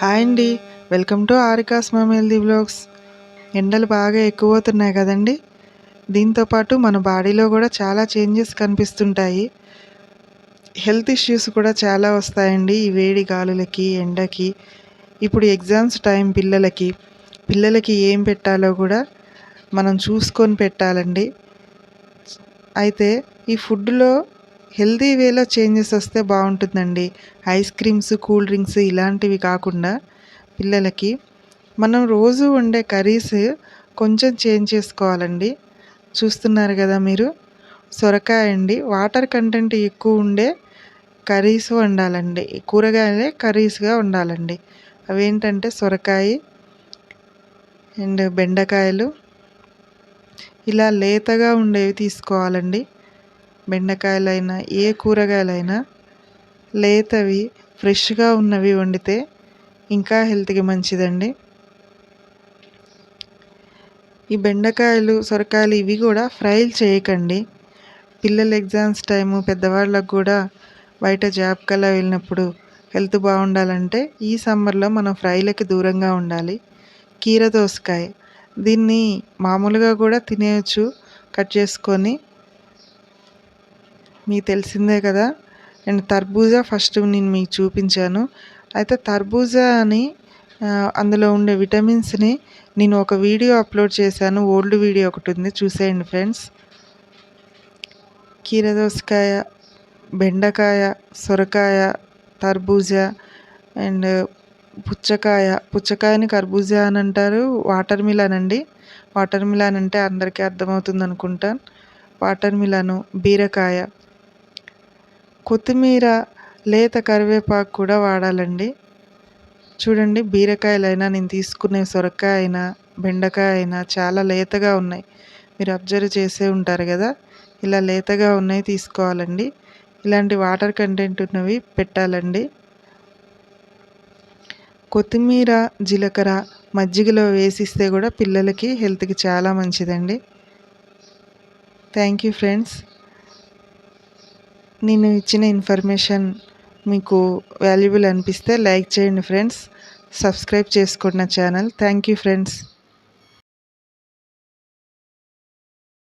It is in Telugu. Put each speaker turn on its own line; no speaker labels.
హాయ్ అండి. వెల్కమ్ టు ఆరికాస్ మమ్ బ్లాగ్స్ ఎండలు బాగా ఎక్కువ అవుతున్నాయి కదండి దీంతోపాటు మన బాడీలో కూడా చాలా చేంజెస్ కనిపిస్తుంటాయి. హెల్త్ ఇష్యూస్ కూడా చాలా వస్తాయండి. ఈ వేడి గాలులకి ఎండకి. ఇప్పుడు ఎగ్జామ్స్ టైం పిల్లలకి. పిల్లలకి ఏం పెట్టాలో కూడా మనం చూసుకొని పెట్టాలండి. అయితే ఈ ఫుడ్లో హెల్తీ వేలో చేంజెస్ వస్తే బాగుంటుందండి. ఐస్ క్రీమ్స్ కూల్ డ్రింక్స్ ఇలాంటివి కాకుండా పిల్లలకి మనం రోజు వండే కర్రీస్ కొంచెం చేంజ్ చేసుకోవాలండి. చూస్తున్నారు కదా మీరు? సొరకాయ అండి. వాటర్ కంటెంట్ ఎక్కువ ఉండే కర్రీస్ వండాలండి. కూరగాయలే కర్రీస్గా ఉండాలండి అవేంటంటే సొరకాయ అండ్ బెండకాయలు. ఇలా లేతగా ఉండేవి తీసుకోవాలండి. బెండకాయలైనా ఏ కూరగాయలైనా లేతవి ఫ్రెష్గా ఉన్నవి వండితే ఇంకా హెల్త్కి మంచిదండి. ఈ బెండకాయలు సొరకాయలు ఇవి కూడా ఫ్రైలు చేయకండి. పిల్లల ఎగ్జామ్స్ టైము పెద్దవాళ్ళకు కూడా బయట జాబ్కల్లా వెళ్ళినప్పుడు హెల్త్ బాగుండాలంటే ఈ సమ్మర్లో మనం ఫ్రైలకి దూరంగా ఉండాలి. కీర దోసకాయ. దీన్ని మామూలుగా కూడా తినేయచ్చు కట్ చేసుకొని మీకు తెలిసిందే కదా అండ్ తర్బూజా ఫస్ట్ నేను మీకు చూపించాను. అయితే తర్బూజా అని అందులో ఉండే విటమిన్స్ని నేను ఒక వీడియో అప్లోడ్ చేశాను. ఓల్డ్ వీడియో ఒకటి ఉంది చూసేయండి ఫ్రెండ్స్. కీరదోసకాయ బెండకాయ సొరకాయ తర్బూజా అండ్ పుచ్చకాయ. పుచ్చకాయని కర్బూజా అని అంటారు వాటర్ మిలన్ అండి. వాటర్ మిలన్ అంటే అందరికీ అర్థమవుతుంది అనుకుంటాను. వాటర్ మిలాను బీరకాయ కొత్తిమీర లేత కరివేపాకు కూడా వాడాలండి. చూడండి బీరకాయలైనా నేను తీసుకునే సొరకాయ అయినా బెండకాయ అయినా చాలా లేతగా ఉన్నాయి. మీరు అబ్జర్వ్ చేసే ఉంటారు కదా ఇలా లేతగా ఉన్నాయి తీసుకోవాలండి. ఇలాంటి వాటర్ కంటెంట్ ఉన్నవి పెట్టాలండి. కొత్తిమీర జీలకర్ర మజ్జిగలో వేసిస్తే కూడా పిల్లలకి హెల్త్కి చాలా మంచిదండి. Thank you friends. నేను ఇచ్చిన ఇన్ఫర్మేషన్ మీకు వాల్యుబుల్ అనిపిస్తే లైక్ చేయండి ఫ్రెండ్స్. సబ్స్క్రైబ్ చేసుకోండి నా ఛానల్. Thank you friends.